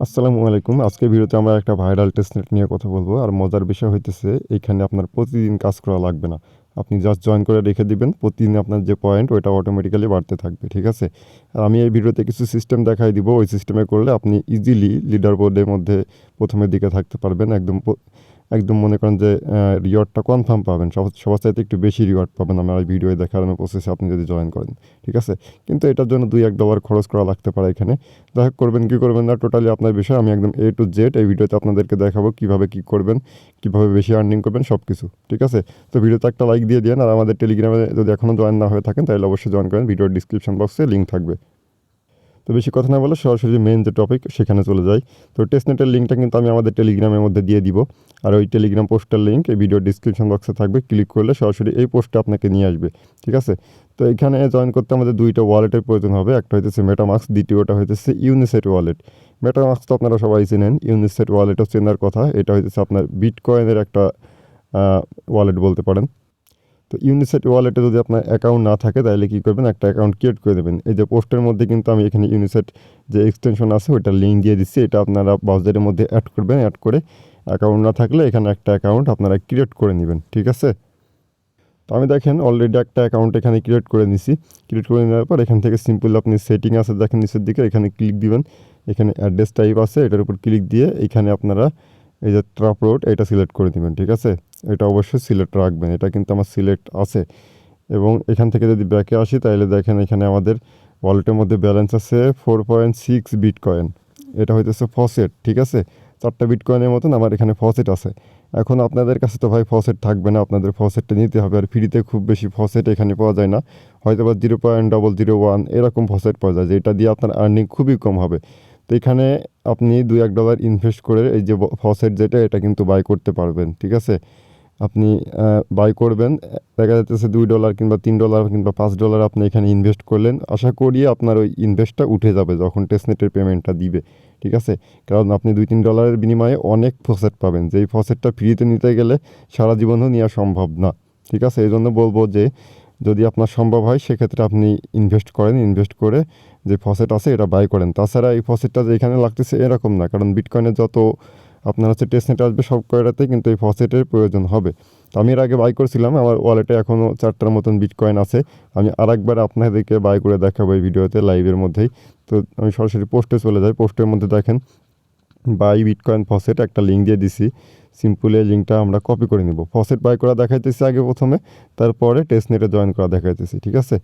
আসসালামু আলাইকুম। আজকে ভিডিওতে আমরা একটা ভাইরাল টেস্টনেট নিয়ে কথা বলব। আর মজার বিষয় হইতেছে, এখানে আপনার প্রতিদিন কাজ করা লাগবে না। আপনি জাস্ট জয়েন করে রেখে দিবেন, প্রতিদিন আপনার যে পয়েন্ট ওইটা অটোমেটিক্যালি বাড়তে থাকবে, ঠিক আছে? আর আমি এই ভিডিওতে কিছু সিস্টেম দেখাই দিব। ওই সিস্টেমে করলে আপনি ইজিলি লিডার বোর্ডের মধ্যে প্রথমের দিকে থাকতে পারবেন, একদম একদম মনে করেন যে রিওয়ার্ডটা কনফার্ম পাবেন। সব সবার চাইতে একটু বেশি রিওয়ার্ড পাবেন আমার এই ভিডিও দেখানোর প্রসেসে আপনি যদি জয়েন করেন, ঠিক আছে? কিন্তু এটার জন্য দুই, এক ডলার খরচ করা লাগতে পারে এখানে। যাই হোক, করবেন কী করবেন না টোটালি আপনার বিষয়। আমি একদম এ টু জেড এই ভিডিওতে আপনাদেরকে দেখাবো কীভাবে কী করবেন, কীভাবে বেশি আর্নিং করবেন সব কিছু ঠিক আছে? তো ভিডিওতে একটা লাইক দিয়ে দিন আর আমাদের টেলিগ্রামে যদি এখনও জয়েন না হয়ে থাকেন, তাহলে অবশ্যই জয়েন করেন। ভিডিওর ডিসক্রিপশন বক্সে লিঙ্ক থাকবে। তো বেশি কথা না বলে সরাসরি মেন যে টপিক সেখানে চলে যাই। তো টেস্টনেটের লিঙ্কটা কিন্তু আমি আমাদের টেলিগ্রামের মধ্যে দিয়ে দিব। আর ওই টেলিগ্রাম পোস্টের লিঙ্ক এই ভিডিও ডিসক্রিপশন বক্সে থাকবে। ক্লিক করলে সরাসরি এই পোস্টে আপনাকে নিয়ে আসবে, ঠিক আছে? তো এখানে জয়েন করতে আমাদের দুইটা ওয়ালেটের প্রয়োজন হবে। একটা হইতেছে মেটামাক্স দ্বিতীয়টা হইতেছে ইউনিসেট ওয়ালেট মেটামাক্স তো আপনারা সবাই চেনেন। ইউনিসেট ওয়ালেটও চেনার কথা। এটা হইতেছে আপনার বিটকয়েনের একটা ওয়ালেট বলতে পারেন। তো ইউনিসেট ওয়ালেটে যদি আপনার অ্যাকাউন্ট না থাকে, তাহলে কী করবেন? একটা অ্যাকাউন্ট ক্রিয়েট করে দেবেন। এই যে পোস্টের মধ্যে কিন্তু আমি এখানে ইউনিসেট যে এক্সটেনশন আছে ওইটা লিঙ্ক দিয়ে দিচ্ছি। এটা আপনারা ব্রাউজারের মধ্যে অ্যাড করবেন। অ্যাড করে অ্যাকাউন্ট না থাকলে এখানে একটা অ্যাকাউন্ট আপনারা ক্রিয়েট করে নেবেন, ঠিক আছে? তো আমি দেখেন অলরেডি একটা অ্যাকাউন্ট এখানে ক্রিয়েট করে নিছি। ক্রিয়েট করে নেওয়ার পর এখান থেকে সিম্পল আপনি সেটিং আছে, দেখেন নিচের দিকে, এখানে ক্লিক দিবেন। এখানে অ্যাড্রেস টাইপ আছে, এটার উপর ক্লিক দিয়ে এখানে আপনারা এই যে ট্রাপ রোড এটা সিলেক্ট করে নেবেন ঠিক আছে? এটা অবশ্যই সিলেক্ট রাখবেন, এটা কিন্তু আমার সিলেক্ট আছে। এবং এখান থেকে যদি ব্যাকে আসি, তাহলে দেখেন এখানে আমাদের ওয়ালেটের মধ্যে ব্যালেন্স আছে four point six bitcoin এটা হইতেছে ফসেট ঠিক আছে? চারটা বিটকয়েনের মতন আমার এখানে ফসেট আছে। এখন আপনাদের কাছে তো ভাই ফসেট থাকবে না, আপনাদের ফসেটটা নিতে হবে আর ফ্রিতে খুব বেশি ফসেট এখানে পাওয়া যায় না। হয়তো বা zero point double zero one এরকম ফসেট পাওয়া যায়, যেটা দিয়ে আপনার আর্নিং খুবই কম হবে। তো এখানে আপনি দু এক ডলার ইনভেস্ট করে এই যে ফসেট যেটা, এটা কিন্তু বাই করতে পারবেন, ঠিক আছে? আপনি বাই করবেন। দেখা যাচ্ছে দুই ডলার কিংবা তিন ডলার কিংবা পাঁচ ডলার আপনি এখানে ইনভেস্ট করলেন। আশা করি আপনার ওই ইনভেস্টটা উঠে যাবে যখন টেস্টনেটের পেমেন্টটা দিবে, ঠিক আছে? কারণ আপনি দুই তিন ডলারের বিনিময়ে অনেক ফসেট পাবেন। যেই ফসেটটা ফ্রিতে নিতে গেলে সারা জীবনও নেওয়া সম্ভব না, ঠিক আছে? এই জন্য বলব যে, যদি আপনার সম্ভব হয়, সেক্ষেত্রে আপনি ইনভেস্ট করেন। ইনভেস্ট করে যে ফসেট আছে, এটা বাই করেন। তাছাড়া এই ফসেটটা যে এখানে লাগতেছে এরকম না। কারণ বিটকয়েনের যত আপনার হচ্ছে টেস্টনেট আসবে সব কয়টাতে কিন্তু এই ফসেটের প্রয়োজন হবে। তো আমি এর আগে বাই করেছিলাম, আমার ওয়ালেটে এখনও চারটার মতন বিটকয়েন আছে। আমি আরেকবার আপনাদেরকে বাই করে দেখাবো এই ভিডিওতে লাইভের মধ্যেই। তো আমি সরাসরি পোস্টে চলে যাই। পোস্টের মধ্যে দেখেন বাই বিটকয়েন ফসেট একটা লিঙ্ক দিয়ে দিছি। সিম্পলি এই লিঙ্কটা আমরা কপি করে নিব। ফসেট বাই করা দেখাইতেছি আগে প্রথমে, তারপরে টেস্টনেটে জয়েন করা দেখাইতেছি, ঠিক আছে?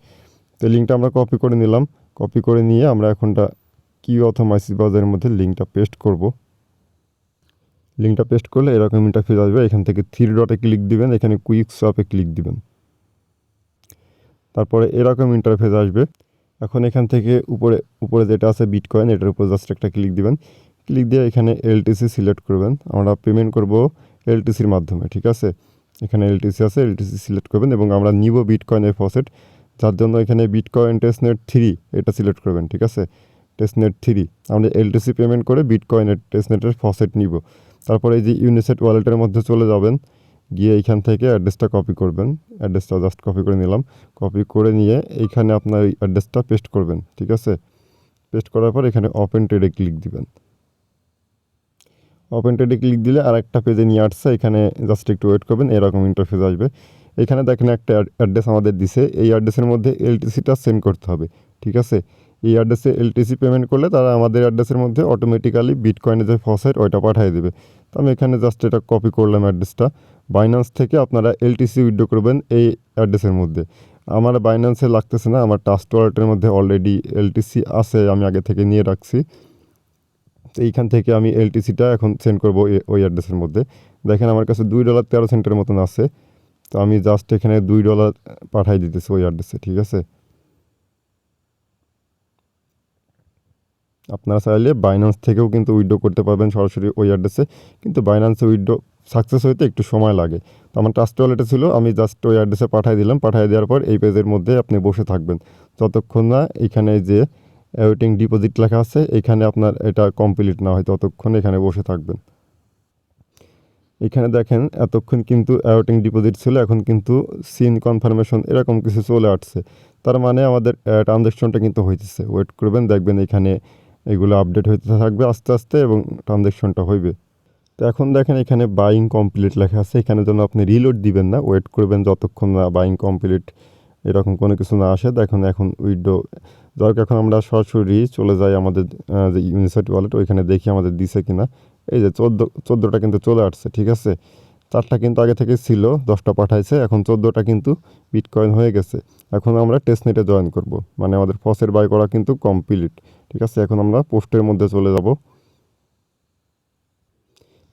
তো লিঙ্কটা আমরা কপি করে নিলাম। কপি করে নিয়ে আমরা এখনটা কি অথবা মাইসিস বাজারের মধ্যে লিঙ্কটা পেস্ট করব। লিঙ্কটা পেস্ট করলে এরকম ইন্টারফেস আসবে। এখান থেকে থ্রি ডটে ক্লিক দিবেন, এখানে কুইক শপে ক্লিক দিবেন। তারপরে এরকম ইন্টারফেস আসবে। এখন এখান থেকে উপরে উপরে যেটা আছে বিট কয়েন এটার উপর জাস্ট একটা ক্লিক দিবেন। ক্লিক দিয়ে এখানে এলটিসি সিলেক্ট করবেন। আমরা পেমেন্ট করব এলটিসির মাধ্যমে, ঠিক আছে? এখানে এলটিসি আছে এলটিসি সিলেক্ট করবেন এবং আমরা নিব বিট কয়েনের ফসেট যার জন্য এখানে বিট কয়েন টেস্টনেট থ্রি এটা সিলেক্ট করবেন, ঠিক আছে? টেস্টনেট থ্রি আমরা এলটিসি পেমেন্ট করে বিট কয়েনের টেস্টনেটের ফসেট নিব। তারপরে এই যে ইউনিসেট ওয়ালেটের মধ্যে চলে যাবেন, গিয়ে এইখান থেকে অ্যাড্রেসটা কপি করবেন। অ্যাড্রেসটা জাস্ট কপি করে নিলাম। কপি করে নিয়ে এইখানে আপনার অ্যাড্রেসটা পেস্ট করবেন, ঠিক আছে? পেস্ট করার পর এখানে ওপেন ট্রেডে ক্লিক দিবেন। ওপেন ট্রেডে ক্লিক দিলে আর একটা পেজে নিয়ে আসছে, এখানে জাস্ট একটু ওয়েট করবেন, এরকম ইন্টারফেস আসবে। এখানে দেখেন একটা অ্যাড্রেস আমাদের দিছে, এই অ্যাড্রেসের মধ্যে এলটিসিটা সেন্ড করতে হবে, ঠিক আছে? এই অ্যাড্রেসে এলটিসি পেমেন্ট করলে তারা আমাদের অ্যাড্রেসের মধ্যে অটোমেটিক্যালি বিটকয়েনের যে ফসেট ওইটা পাঠিয়ে দেবে। তো আমি এখানে জাস্ট এটা কপি করলাম অ্যাড্রেসটা বাইন্যান্স থেকে আপনারা এলটিসি উইথড্র করবেন এই অ্যাড্রেসের মধ্যে। আমার বাইন্যান্সে লাগতেছে না, আমার টাস্ট ওয়ালেটের মধ্যে অলরেডি এলটিসি আছে, আমি আগে থেকে নিয়ে রাখছি। তো এইখান থেকে আমি এলটিসিটা এখন সেন্ড করব ওই অ্যাড্রেসের মধ্যে। দেখেন আমার কাছে দুই ডলার তেরো সেন্টের মতন আছে। তো আমি জাস্ট এখানে দুই ডলার পাঠাই দিতেছি ওই অ্যাড্রেসে ঠিক আছে? আপনারা চাইলে বাইন্যান্স থেকেও কিন্তু উইথড্র করতে পারবেন সরাসরি ওই অ্যাড্রেসে কিন্তু বাইন্যান্সে উইথড্র সাকসেস হইতে একটু সময় লাগে। তো আমার ট্রাস্ট ওয়ালেটে ছিল, আমি জাস্ট ওই অ্যাড্রেসে পাঠিয়ে দিলাম। পাঠিয়ে দেওয়ার পর এই পেজের মধ্যে আপনি বসে থাকবেন। যতক্ষণ না এখানে যে ওয়েটিং ডিপোজিট লেখা আছে, এখানে আপনার এটা কমপ্লিট না হয়, ততক্ষণ এখানে বসে থাকবেন। এখানে দেখেন, এতক্ষণ কিন্তু অ্যাওটিং ডিপোজিট ছিল, এখন কিন্তু সিন কনফার্মেশন এরকম কিছু চলে আসছে। তার মানে আমাদের ট্রানজ্যাকশনটা কিন্তু হইতেছে। ওয়েট করবেন, দেখবেন এখানে এগুলো আপডেট হতে থাকবে আস্তে আস্তে এবং ট্রানজ্যাকশনটা হইবে। তো এখন দেখেন এখানে বাইং কমপ্লিট লেখা আছে, এখানে যেন আপনি রিলোড দিবেন না ওয়েট করবেন যতক্ষণ না বাইং কমপ্লিট এরকম কোনো কিছু না আসে, দেখুন এখন উইডো দরকার এখন আমরা সরাসরি চলে যাই আমাদের যে ইউনিসাইট ওয়ালেট ওইখানে দেখি আমাদের দিছে কিনা। এই যে চোদ্দ, চোদ্দোটা কিন্তু চলে আসছে, ঠিক আছে? চারটা কিন্তু আগে থেকে ছিল, দশটা পাঠাইছে, এখন চোদ্দোটা কিন্তু বিটকয়েন হয়ে গেছে। এখন আমরা টেস্টনেটে জয়েন করব মানে আমাদের ফসের বাই করা কিন্তু কমপ্লিট ঠিক আছে, এখন আমরা পোস্টের মধ্যে চলে যাব।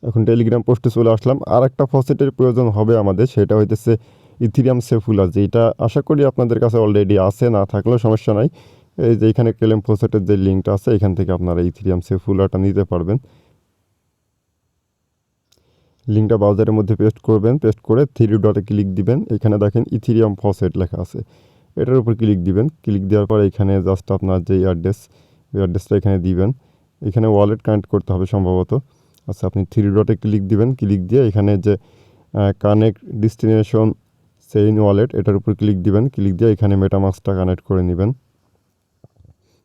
এখন টেলিগ্রাম পোস্টে চলে আসলাম। আর একটা ফসেটের প্রয়োজন হবে আমাদের, সেটা হইতেছে ইথিরিয়াম সেফুলা যেটা আশা করি আপনাদের কাছে অলরেডি আছে, না থাকলেও সমস্যা নাই। এই যে এখানে কেলেম ফসেটের যে লিঙ্কটা আছে, এখান থেকে আপনারা ইথিরিয়াম সেফুলাটা নিতে পারবেন। লিঙ্কটা ব্রাউজারের মধ্যে পেস্ট করবেন পেস্ট করে থ্রি ডটে ক্লিক দিবেন। এখানে দেখেন ইথিরিয়াম ফসেট লেখা আছে। এটার উপর ক্লিক দিবেন। ক্লিক দেওয়ার পর এখানে জাস্ট আপনার যে অ্যাড্রেস ওই অ্যাড্রেসটা এখানে দিবেন। এখানে ওয়ালেট কানেক্ট করতে হবে সম্ভবত। আচ্ছা আপনি থ্রি ডটে ক্লিক দিবেন। ক্লিক দিয়ে এখানে যে কানেক্ট ডিস্টিনেশন সেইন ওয়ালেট এটার উপর ক্লিক দিবেন। ক্লিক দিয়ে এখানে মেটামাক্সটা কানেক্ট করে নেবেন।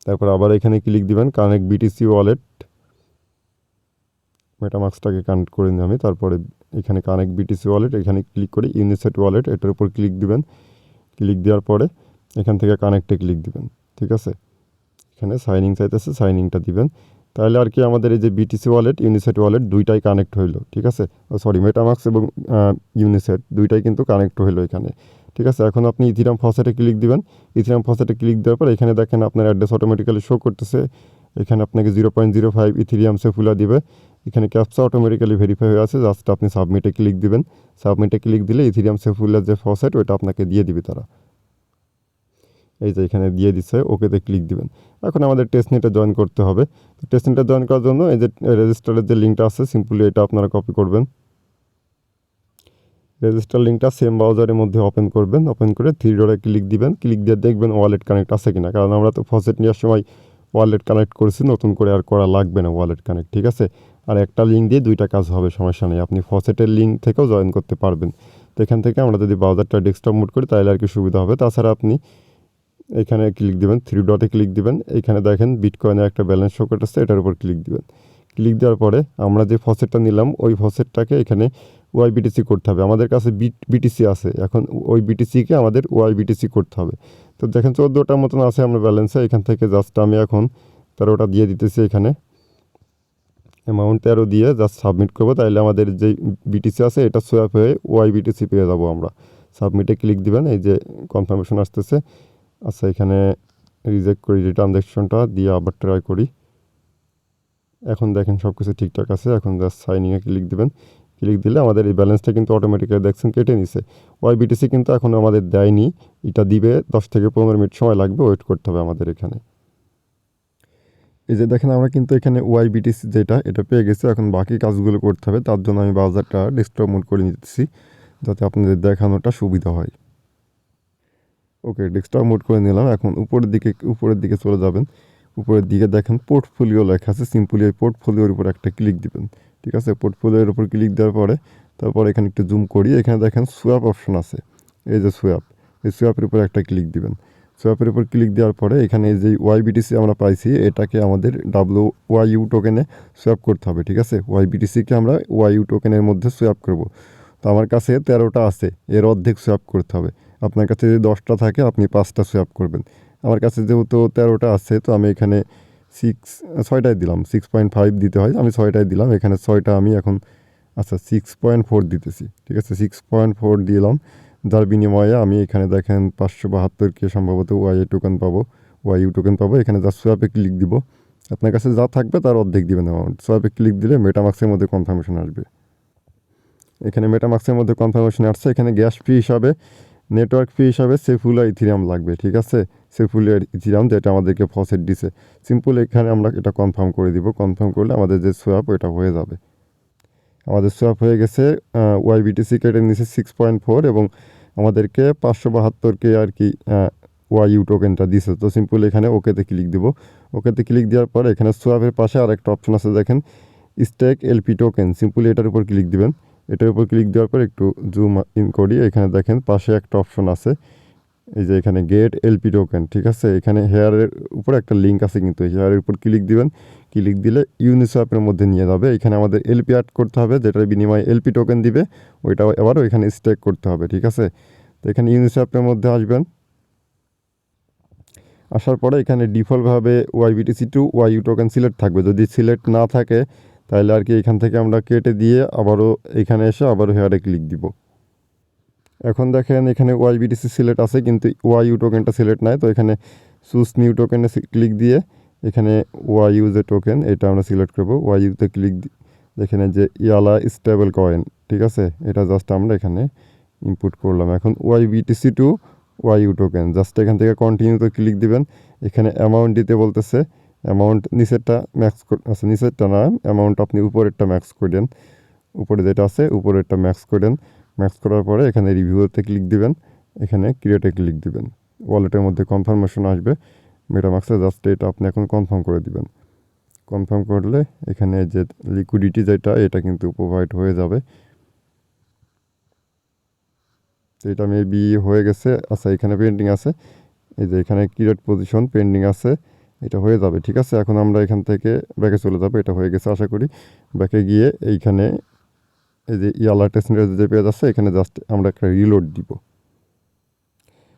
তারপর আবার এখানে ক্লিক দিবেন কানেক্ট বিটিসি ওয়ালেট মেটামাক্সটাকে কানেক্ট করে নিই আমি। তারপরে এখানে কানেক্ট বিটিসি ওয়ালেট এখানে ক্লিক করে ইউনিসেট ওয়ালেট এটার উপর ক্লিক দিবেন। ক্লিক দেওয়ার পরে এখান থেকে কানেক্টে ক্লিক দিবেন। ঠিক আছে? এখানে সাইনিং চাইতেছে সাইনিংটা দিবেন। তাহলে আর কি আমাদের এই যে বিটিসি ওয়ালেট ইউনিসেট ওয়ালেট দুইটাই কানেক্ট হইল, ঠিক আছে? সরি মেটামাক্স এবং ইউনিসেট দুইটাই কিন্তু কানেক্ট হইল এখানে, ঠিক আছে? এখন আপনি ইথিরাম ফসেটে ক্লিক দিবেন। ইথিরাম ফসেটে ক্লিক দেওয়ার পর এখানে দেখেন আপনার অ্যাড্রেস অটোমেটিক্যালি শো করতেছে। এখানে আপনাকে zero point zero five Ethereum সেফুলা দিবে। এখানে ক্যাপসা অটোমেটিক্যালি ভেরিফাই হয়ে আছে জাস্ট আপনি সাবমিটে ক্লিক দিবেন। সাবমিটে ক্লিক দিলে ইথিরিয়াম সেফুলার যে ফসেট ওইটা আপনাকে দিয়ে দিবে তারা। এই যে এখানে দিয়ে দিচ্ছে, ওকেতে ক্লিক দিবেন। এখন আমাদের টেস্ট টেস্টনেটে জয়েন করতে হবে। তো টেস্টনেটে জয়েন করার জন্য এই যে রেজিস্টারের যে লিঙ্কটা আছে সিম্পলি এটা আপনারা কপি করবেন। রেজিস্টার লিঙ্কটা সেম ব্রাউজারের মধ্যে ওপেন করবেন। ওপেন করে থ্রি ডটে ক্লিক দিবেন। ক্লিক দিয়ে দেখবেন ওয়ালেট কানেক্ট আছে কিনা। কারণ আমরা তো ফসেট নেওয়ার সময় ওয়ালেট কানেক্ট করেছি, নতুন করে আর করা লাগবে না ওয়ালেট কানেক্ট ঠিক আছে? আর একটা লিঙ্ক দিয়ে দুইটা কাজ হবে, সমস্যা নেই। আপনি ফসেটের লিঙ্ক থেকেও জয়েন করতে পারবেন। তো এখান থেকে আমরা যদি ব্রাউজারটা ডেস্কটপ মোড করি, তাহলে আর কি সুবিধা হবে। তাছাড়া আপনি এখানে ক্লিক দিবেন থ্রি ডটে ক্লিক দিবেন। এখানে দেখেন বিটকয়েনের একটা ব্যালেন্স শো করতেছে, এটার উপর ক্লিক দিবেন। ক্লিক দেওয়ার পরে আমরা যে ফসেটটা নিলাম, ওই ফসেটটাকে এখানে ওয়াই বিটিসি করতে হবে। আমাদের কাছে বিটিসি আছে। এখন ওই বিটিসিকে আমাদের ওয়াই বিটিসি করতে হবে। তো দেখেন চোদ্দোটার মতন আছে আমরা ব্যালেন্সে এখান থেকে জাস্ট আমি এখন তেরোটা দিয়ে দিতেছি এখানে। অ্যামাউন্ট তেরো দিয়ে জাস্ট সাবমিট করব। তাহলে আমাদের যে বিটিসি আছে, এটা সোয়াপ হয়ে ওয়াই বিটিসি পেয়ে যাব আমরা। সাবমিটে ক্লিক দিবেন, এই যে কনফার্মেশন আসতেছে। আচ্ছা এখানে রিজেক্ট করি যে ট্রানজ্যাকশনটা দিয়ে আবার ট্রাই করি। এখন দেখেন সব কিছু ঠিকঠাক আছে, এখন জাস্ট সাইনিংয়ে ক্লিক দেবেন। ক্লিক দিলে আমাদের এই ব্যালেন্সটা কিন্তু অটোমেটিক্যালি দেখছেন কেটে নিছে। ওয়াই বিটিসি কিন্তু এখন আমাদের দেয়নি। এটা দিবে দশ থেকে পনেরো মিনিট সময় লাগবে ওয়েট করতে হবে আমাদের এখানে। এই যে দেখেন, আমরা কিন্তু এখানে ওয়াই বিটিসি যেটা, এটা পেয়ে গেছি। এখন বাকি কাজগুলো করতে হবে। তার জন্য আমি ব্রাউজারটা ডেস্কটপ মোড করে নিতেছি, যাতে আপনাদের দেখানোটা সুবিধা হয়। ওকে ডেস্কটপ মোড করে নিলাম। এখন উপরের দিকে উপরের দিকে চলে যাবেন। উপরের দিকে দেখেন পোর্টফোলিও লেখা আছে। সিম্পলি ওই পোর্টফোলিওর উপর একটা ক্লিক দিবেন। ঠিক আছে? পোর্টফোলিওর উপর ক্লিক দেওয়ার পরে, তারপর এখানে একটু জুম করি এখানে দেখেন সোয়াপ অপশন আছে। এই যে সোয়াপ এই সোয়াপের উপর একটা ক্লিক দিবেন। সোয়াপের উপর ক্লিক দেওয়ার পরে এখানে যে ওয়াই বিটিসি আমরা পাইছি, এটাকে আমাদের ডাব্লু ওয়াই ইউ টোকেনে সোয়াপ করতে হবে। ঠিক আছে? ওয়াই বিটিসিকে আমরা ওয়াই ইউ টোকেনের মধ্যে সোয়াপ করব। তো আমার কাছে তেরোটা আছে। এর অর্ধেক সোয়াপ করতে হবে। আপনার কাছে যদি দশটা থাকে, আপনি পাঁচটা সোয়াপ করবেন। আমার কাছে যেহেতু তেরোটা আছে, তো আমি এখানে সিক্স ছয়টায় দিলাম। সিক্স পয়েন্ট ফাইভ দিতে হয়, আমি ছয়টায় দিলাম। এখানে ছয়টা আমি এখন আচ্ছা সিক্স পয়েন্ট ফোর দিতেছি, ঠিক আছে? সিক্স পয়েন্ট ফোর দিলাম। যার বিনিময়ে আমি এখানে দেখেন পাঁচশো বাহাত্তরকে সম্ভবত ওয়াই টোকেন পাবো ওয়াই ইউ টোকেন পাবো। এখানে যা সোয়াপে ক্লিক দিব। আপনার কাছে যা থাকবে তার অর্ধেক দিবেন অ্যামাউন্ট সোয়াপে ক্লিক দিলে মেটামাক্সের মধ্যে কনফার্মেশন আসবে। এখানে মেটামাক্সের মধ্যে কনফার্মেশন আসছে। এখানে গ্যাস ফি হিসাবে নেটওয়ার্ক ফি হিসাবে সেফুলা ইথিরাম লাগবে, ঠিক আছে? সেফুলের ইথিরাম যেটা আমাদেরকে ফসেট দিছে। সিম্পল এখানে আমরা এটা কনফার্ম করে দিব। কনফার্ম করলে আমাদের যে সোয়াপ ওইটা হয়ে যাবে। আমাদের সোয়াপ হয়ে গেছে ওয়াই বিটিসি কেটে নিচে সিক্স পয়েন্ট ফোর এবং আমাদেরকে পাঁচশো বাহাত্তরকে আর কি ওয়াই ইউ টোকেনটা দিছে। তো সিম্পল এখানে ওকেতে ক্লিক দিব। ওকেতে ক্লিক দেওয়ার পর এখানে সোয়াপের পাশে আরেকটা অপশন আছে, দেখেন স্টেক এলপি টোকেন সিম্পলি এটার উপর ক্লিক দিবেন। এটার উপর ক্লিক দেওয়ার পর একটু জুম ইন করি এখানে দেখেন পাশে একটা অপশন আছে। এই যে এখানে গেট এলপি টোকেন ঠিক আছে? এখানে হেয়ারের উপর একটা লিঙ্ক আছে কিন্তু হেয়ারের উপর ক্লিক দিবেন। ক্লিক দিলে ইউনিসোয়াপের মধ্যে নিয়ে যাবে। এখানে আমাদের এলপি অ্যাড করতে হবে, যেটার বিনিময়ে এলপি টোকেন দিবে ওইটা এবার ওইখানে স্টেক করতে হবে, ঠিক আছে? তো এখানে ইউনিসোয়াপের মধ্যে আসবেন। আসার পরে এখানে ডিফল্টভাবে YBTC to YU token select থাকবে। যদি সিলেক্ট না থাকে তাহলে আর কি এখান থেকে আমরা কেটে দিয়ে আবারও এখানে এসে আবারও হেয়ারে ক্লিক দিব। এখন দেখেন এখানে ওয়াই ওয়াইবিটিসি সিলেক্ট আছে, কিন্তু ওয়াইউ টোকেনটা সিলেক্ট নাই, তো এখানে সুস নিউ টোকেনে ক্লিক দিয়ে এখানে ওয়াই ইউ যে টোকেন এটা আমরা সিলেক্ট করব। ওয়াইউতে ক্লিক এখানে যে ইয়ালা স্টেবল কয়েন ঠিক আছে? এটা জাস্ট আমরা এখানে ইনপুট করলাম। এখন Y BTC to YU token just এখান থেকে কন্টিনিউতে ক্লিক দিবেন। এখানে অ্যামাউন্ট দিতে বলতেছে অ্যামাউন্ট নিচেরটা ম্যাক্স আচ্ছা নিচেরটা না অ্যামাউন্ট আপনি উপরেরটা ম্যাক্স করে দেন। উপরে যেটা আছে, উপরেরটা ম্যাক্স করে দেন। ম্যাক্স করার পরে এখানে রিভিউতে ক্লিক দিবেন, এখানে ক্রিয়েটে ক্লিক দিবেন। ওয়ালেটের মধ্যে কনফার্মেশন আসবে। মেটামাক্সে জাস্ট এটা আপনি এখন কনফার্ম করে দিবেন। কনফার্ম করলে এখানে যে লিকুইডিটি যেটা, এটা কিন্তু প্রোভাইড হয়ে যাবে। তো এটা মেবি হয়ে গেছে। আচ্ছা এখানে পেন্ডিং আছে। এই যে এখানে ক্রিয়েট পজিশন পেন্ডিং আছে। এটা হয়ে যাবে, ঠিক আছে? এখন আমরা এখান থেকে ব্যাকে চলে যাব, এটা হয়ে গেছে আশা করি। ব্যাকে গিয়ে এইখানে এই যে ইয়ালা টেস্টের যে পেজ আছে এখানে জাস্ট আমরা একটা রিলোড দিব।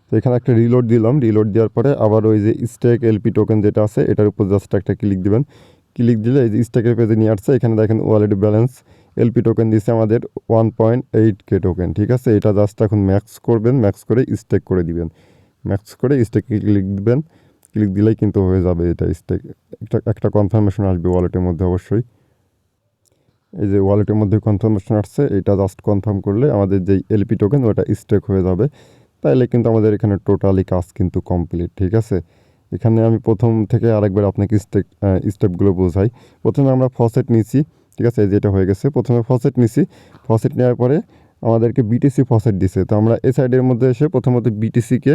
তো এখানে একটা রিলোড দিলাম রিলোড দেওয়ার পরে আবার ওই যে স্টেক এলপি টোকেন যেটা আছে, এটার উপর জাস্ট একটা ক্লিক দিবেন। ক্লিক দিলে এই যে স্টেকের পেজে নিয়ে আসছে, এখানে দেখেন ওয়ালেট ব্যালেন্স এলপি টোকেন দিচ্ছে আমাদের one point eight K token ঠিক আছে? এটা জাস্ট এখন ম্যাক্স করবেন ম্যাক্স করে স্টেক করে দিবেন। ম্যাক্স করে স্টেকে ক্লিক দিবেন। ক্লিক দিলেই কিন্তু হয়ে যাবে এটা স্টেক একটা একটা কনফার্মেশন আসবে ওয়ালেটের মধ্যে অবশ্যই। এই যে ওয়ালেটের মধ্যে কনফার্মেশন আসছে, এটা জাস্ট কনফার্ম করলে আমাদের যেই এলপি টোকেন ওটা স্টেক হয়ে যাবে। তাইলে কিন্তু আমাদের এখানে টোটালি কাজ কিন্তু কমপ্লিট ঠিক আছে? এখানে আমি প্রথম থেকে আরেকবার আপনাকে স্টেপ স্টেপগুলো বোঝাই। প্রথমে আমরা ফসেট নিছি, ঠিক আছে? যেটা হয়ে গেছে। প্রথমে ফসেট নিছি। ফসেট নেওয়ার পরে আমাদেরকে বিটিসি ফসেট দিছে। তো আমরা এ সাইডের মধ্যে এসে প্রথমত বিটিসিকে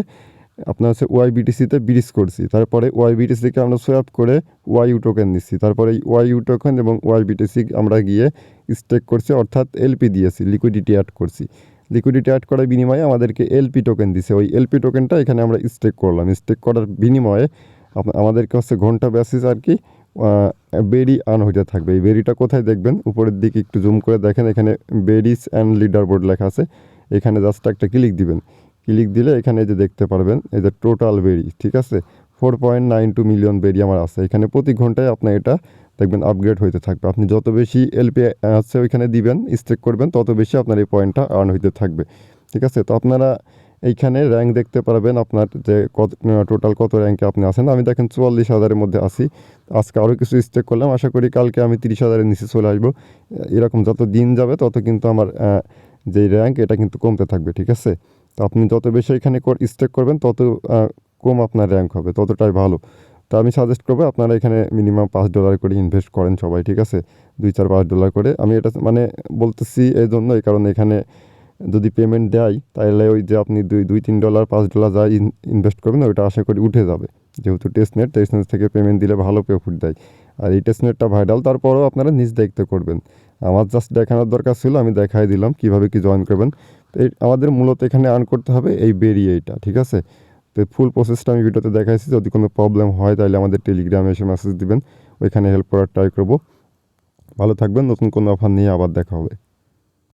আপনার হচ্ছে ওয়াই বিটিসিতে ব্রিজ করছি। তারপরে ওয়াই বিটিসিকে আমরা সোয়াপ করে ওয়াই টোকেন নিচ্ছি। তারপরে এই ওয়াই টোকেন এবং ওয়াই বিটিসি আমরা গিয়ে স্টেক করছি, অর্থাৎ এলপি দিয়েছি লিকুইডিটি অ্যাড করছি। লিকুইডিটি অ্যাড করার বিনিময়ে আমাদেরকে এলপি টোকেন দিছে। ওই এলপি টোকেনটা এখানে আমরা স্টেক করলাম। স্টেক করার বিনিময়ে আমাদেরকে হচ্ছে ঘণ্টা বেসিস আর কি বেরি আন হইতে থাকবে। এই বেরিটা কোথায় দেখবেন? উপরের দিকে একটু জুম করে দেখেন, এখানে বেরিস অ্যান্ড লিডার বোর্ড লেখা আছে। এখানে জাস্ট একটা ক্লিক দিবেন। ক্লিক দিলে এখানে যে দেখতে পারবেন, এই যে টোটাল বেরি, ঠিক আছে? Four point nine two million berry আমার আছে। এখানে প্রতি ঘন্টায় আপনার এটা দেখবেন আপগ্রেড হইতে থাকবে। আপনি যত বেশি এলপি আছে ওইখানে দিবেন স্টেক করবেন, তত বেশি আপনার এই পয়েন্টটা আর্ন হইতে থাকবে। ঠিক আছে? তো আপনারা এইখানে র্যাঙ্ক দেখতে পারবেন আপনার যে কত টোটাল কত র্যাঙ্কে আপনি আছেন। আমি দেখেন চুয়াল্লিশ হাজারের মধ্যে আছি। আজকে আরও কিছু স্টেক করলাম। আশা করি কালকে আমি তিরিশ হাজারের নিচে চলে আসব। এরকম যত দিন যাবে, তত কিন্তু আমার যেই র্যাঙ্ক এটা কিন্তু কমতে থাকবে। ঠিক আছে? তো আপনি যত বেশি এখানে স্টেক করবেন, তত কম আপনার র্যাঙ্ক হবে, ততটাই ভালো। তো আমি সাজেস্ট করব আপনারা এখানে মিনিমাম পাঁচ ডলার করে ইনভেস্ট করেন সবাই, ঠিক আছে? দুই চার পাঁচ ডলার করে। আমি এটা মানে বলতেছি এই জন্য, এই কারণে এখানে যদি পেমেন্ট দেয়, তাহলে ওই যে আপনি দুই দুই, তিন ডলার পাঁচ ডলার যা ইনভেস্ট করবেন, ওইটা আশা করি উঠে যাবে। যেহেতু টেস্ট নেট টেস্ট নেট থেকে পেমেন্ট দিলে ভালো প্রফিট দেয়। আর এই টেস্ট নেটটা ভাইরাল তারপরেও আপনারা নিজ দায়িত্ব করবেন। আমার জাস্ট দেখানোর দরকার ছিল, আমি দেখাই দিলাম কীভাবে কি জয়েন করবেন। আমাদের মূলত এখানে আর্ন করতে হবে এই বেরিয়ে এইটা ঠিক আছে? তো ফুল প্রসেসটা আমি ভিডিওতে দেখাইছি, যদি কোনো প্রবলেম হয় তাহলে আমাদের টেলিগ্রামে এসে মেসেজ দিবেন, ওইখানে হেল্প করার ট্রাই করব। ভালো থাকবেন, নতুন কোনো অফার নিয়ে আবার দেখা হবে।